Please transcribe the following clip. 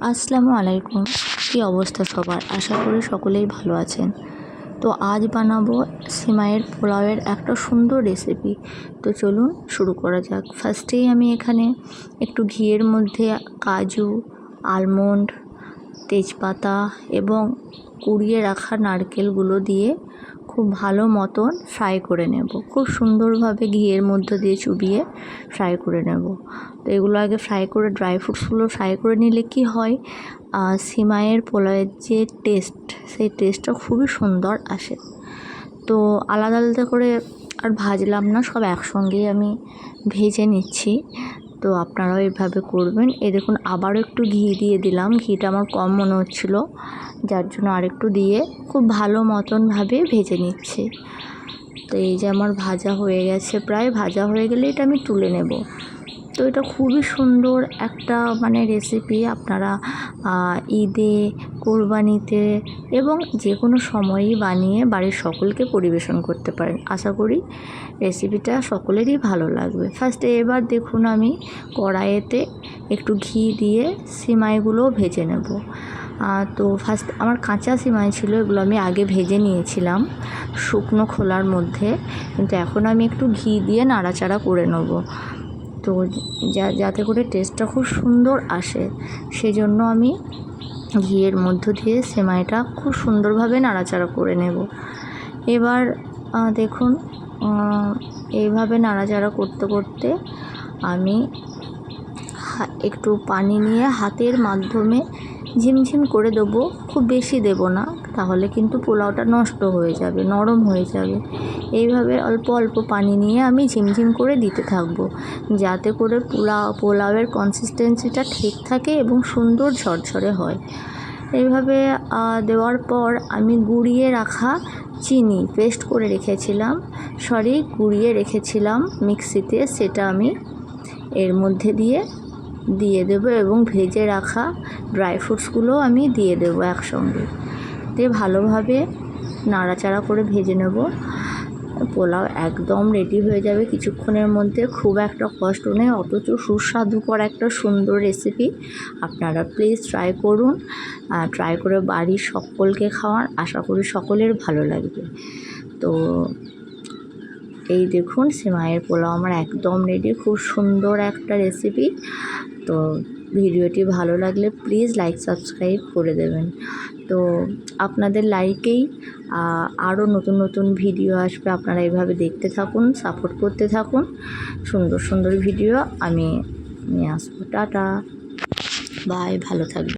আসসালামু আলাইকুম। কী অবস্থা সবার? আশা করি সকলেই ভালো আছেন। তো আজ বানাবো সিমাইয়ের পোলাওয়ের একটা সুন্দর রেসিপি। তো চলুন শুরু করা যাক। ফার্স্টেই আমি এখানে একটু ঘিয়ের মধ্যে কাজু আলমন্ড তেজপাতা এবং কুড়িয়ে রাখা নারকেলগুলো দিয়ে খুব ভালো মতন ফ্রাই করে নেব। খুব সুন্দরভাবে ঘিয়ের মধ্যে দিয়ে চুবিয়ে ফ্রাই করে নেব। তো এগুলো আগে ফ্রাই করে ড্রাই ফ্রুটসগুলো ফ্রাই করে নিলে কি হয়? সিমাইয়ের পোলাওয়ের যে টেস্ট সেই টেস্টটা খুবই সুন্দর আসে। তো আলাদা আলাদা করে আর ভাজলাম না, সব একসঙ্গেই আমি ভেজে নিচ্ছি। তো আপনারাও এভাবে করবেন। এ দেখুন, আবারও একটু ঘি দিয়ে দিলাম। ঘিটা আমার কম মনে হচ্ছিল, যার জন্য আরেকটু দিয়ে খুব ভালো মতনভাবে ভেজে নিচ্ছি। তো এই যে আমার ভাজা হয়ে গেছে প্রায়, ভাজা হয়ে গেলে এটা আমি তুলে নেব। তো এটা খুবই সুন্দর একটা মানে রেসিপি আপনারা ঈদে, কোরবানিতে এবং যে কোনো সময়ই বানিয়ে বাড়ির সকলকে পরিবেশন করতে পারেন। আশা করি রেসিপিটা সকলেরই ভালো লাগবে। ফার্স্টে এবার দেখুন আমি কড়াইয়েতে একটু ঘি দিয়ে সিমাইগুলো ভেজে নেব। তো ফার্স্ট আমার কাঁচা সিমাই ছিল, এগুলো আমি আগে ভেজে নিয়েছিলাম শুকনো খোলার মধ্যে। কিন্তু এখন আমি একটু ঘি দিয়ে নাড়াচাড়া করে নেব। তো যা, যাতে করে টেস্টটা খুব সুন্দর আসে, সেজন্য আমি ঘিয়ের মধ্য দিয়ে সেমাইটা খুব সুন্দরভাবে নাড়াচাড়া করে নেব। এবার দেখুন এইভাবে নাড়াচাড়া করতে করতে আমি একটু পানি নিয়ে হাতের মাধ্যমে ঝিমঝিম করে দেবো, খুব বেশি দেব না, তাহলে কিন্তু পোলাওটা নষ্ট হয়ে যাবে, নরম হয়ে যাবে। এইভাবে অল্প অল্প পানি নিয়ে আমি ঝিমঝিম করে দিতে থাকব, যাতে করে পোলাও, পোলাওয়ের কনসিস্টেন্সিটা ঠিক থাকে এবং সুন্দর ঝরঝরে হয়। এইভাবে দেওয়ার পর আমি গুঁড়িয়ে রাখা চিনি পেস্ট করে রেখেছিলাম সরি গুঁড়িয়ে রেখেছিলাম মিক্সিতে, সেটা আমি এর মধ্যে দিয়ে দিয়ে দেবো এবং ভেজে রাখা ড্রাই ফ্রুটসগুলোও আমি দিয়ে দেবো একসঙ্গে। দিয়ে ভালোভাবে নাড়াচাড়া করে ভেজে নেব। পোলাও একদম রেডি হয়ে যাবে কিছুক্ষণের মধ্যে। খুব একটা কষ্ট নেই অথচ সুস্বাদুকর একটা সুন্দর রেসিপি আপনারা প্লিজ ট্রাই করুন। ট্রাই করে বাড়ির সকলকে খাওয়ান। আশা করি সকলের ভালো লাগবে। তো এই দেখুন, সিমাইয়ের পোলাও আমার একদম রেডি খুব সুন্দর একটা রেসিপি তো ভিডিওটি ভালো লাগলে প্লিজ লাইক সাবস্ক্রাইব করে দেবেন। তো আপনাদের লাইকেই আরও নতুন নতুন ভিডিও আসবে, আপনারা এভাবে দেখতে থাকুন সাপোর্ট করতে থাকুন। সুন্দর সুন্দর ভিডিও আমি নিয়ে আসব। টাটা। বাই ভালো থাকবে